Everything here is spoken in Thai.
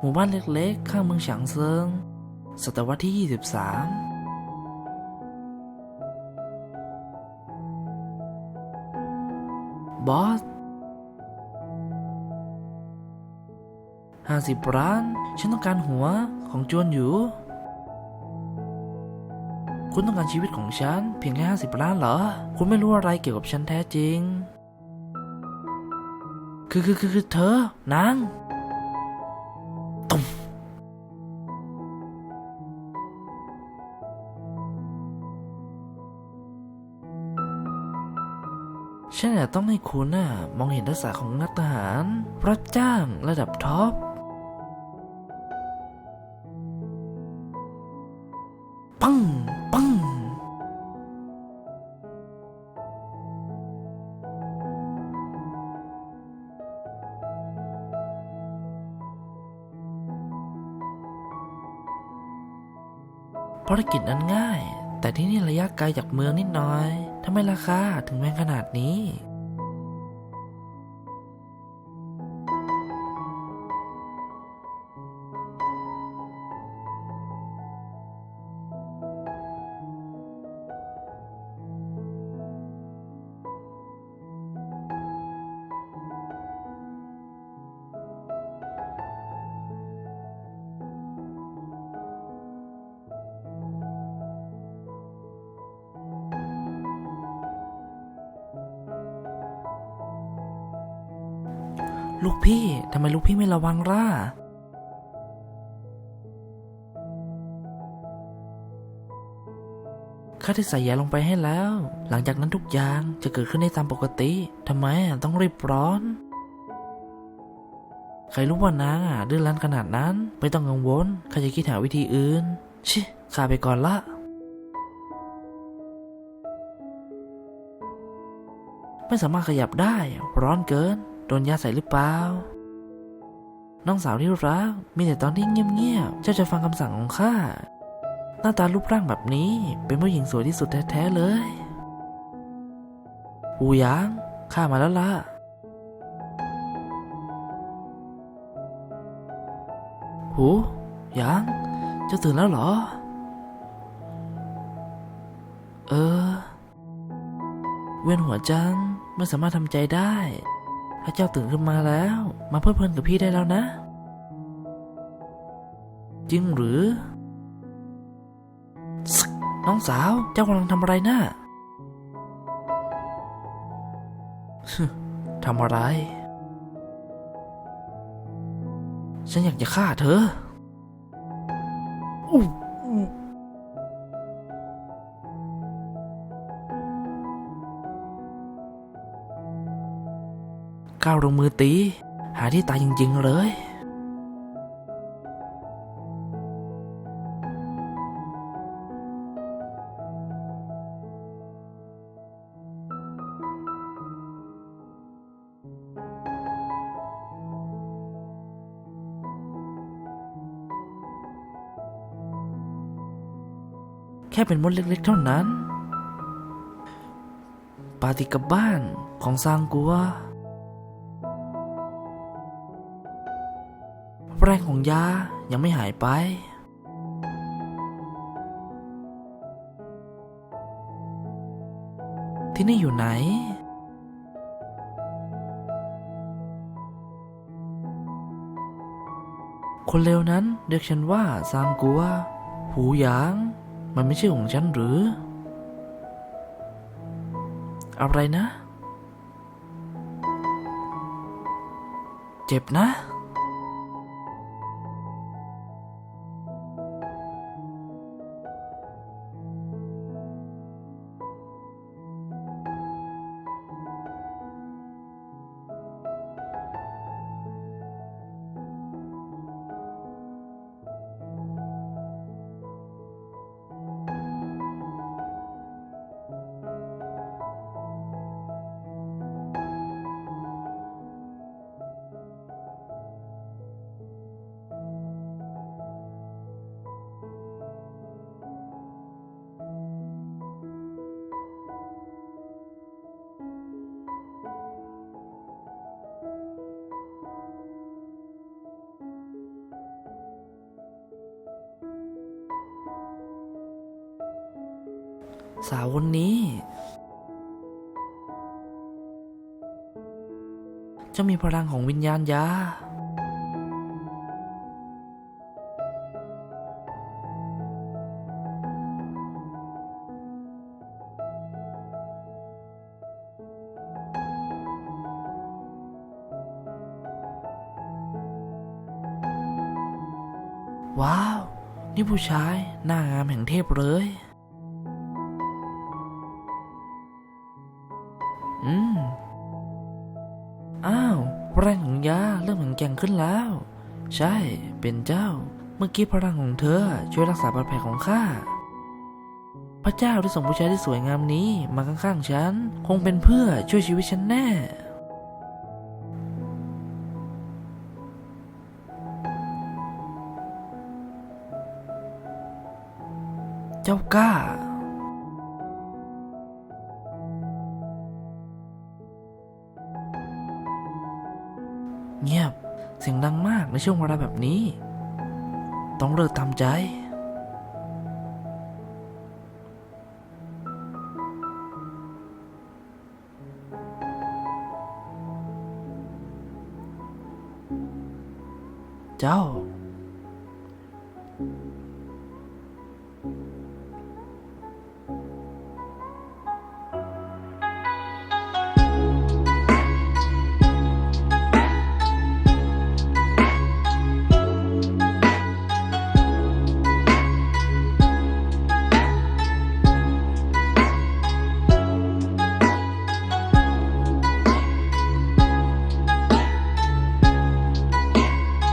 หมู่บ้านเล็กๆ ข้างเมืองฉางเซิง ศตวรรษที่ 23บอสห้าสิบล้าน ฉันต้องการหัวของจวนอยู่ คุณต้องการชีวิตของฉัน เพียงแค่ห้าสิบล้านเหรอ คุณไม่รู้อะไรเกี่ยวกับฉันแท้จริง คือคือคือคือเธอ นาง ฉันอาจต้องให้คุณน่ะมองเห็นทักษะของนักทหาร รับจ้างระดับท็อปปังปังภารกิจนั้นง่าย แต่ที่นี่ระยะไกลจากเมืองนิดน้อยทำไมราคาถึงแพงขนาดนี้ ลูกพี่ทำไมลูกพี่ไม่ระวังล่ะข้าได้ใส่ยาลงไปให้แล้ว หลังจากนั้นทุกอย่างจะเกิดขึ้นได้ตามปกติทำไมต้องรีบร้อน ใครรู้ว่านางอะดื้อรั้นขนาดนั้น ไม่ต้องกังวลข้าจะคิดหาวิธีอื่น ชิข้าไปก่อนละไม่สามารถขยับได้ ร้อนเกิน โดนยาใส่หรือเปล่า น้องสาวที่รัก มีแต่ตอนที่เงียบๆ เจ้าจะฟังคำสั่งของข้า หน้าตารูปร่างแบบนี้ เป็นผู้หญิงสวยที่สุดแท้ๆเลยหูหยาง ข้ามาแล้วล่ะ หูหยาง เจ้าตื่นแล้วเหรอ เออ เวียนหัวจัง ไม่สามารถทำใจได้ ถ้าเจ้าตื่นขึ้นมาแล้ว มาเพลิดเพลินกับพี่ได้แล้วนะ จริงหรือ น้องสาวเจ้ากำลังทำอะไรนะ่ะทำอะไร ฉันอยากจะฆ่าเธอ ก้าวลงมือตี หาที่ตายจริง ๆ เลย แค่เป็นมดเล็ก ๆ เท่านั้น ปาฏิกับบ้านของซางกัว แรงของยายังไม่หายไป ที่นี่อยู่ไหน คนเลวนั้นเรียกฉันว่าซางกัว หูหยาง มันไม่ใช่ของฉันหรือ อะไรนะ เจ็บนะ สาวคนนี้ จะมีพลังของวิญญาณยาว้าว นี่ผู้ชายหน้างามแห่งเทพเลย อืม อ้าวแรงของยาเริ่มแข็งแกร่งขึ้นแล้ว ใช่ เป็นเจ้า เมื่อกี้พลังของเธอช่วยรักษาบาดแผลของข้า พระเจ้าที่ส่งผู้ชายที่สวยงามนี้มาข้างๆฉัน คงเป็นเพื่อช่วยชีวิตฉันแน่เจ้ากล้า เสียงดังมากในช่วงเวลาแบบนี้ ต้องเลิกตามใจ เจ้า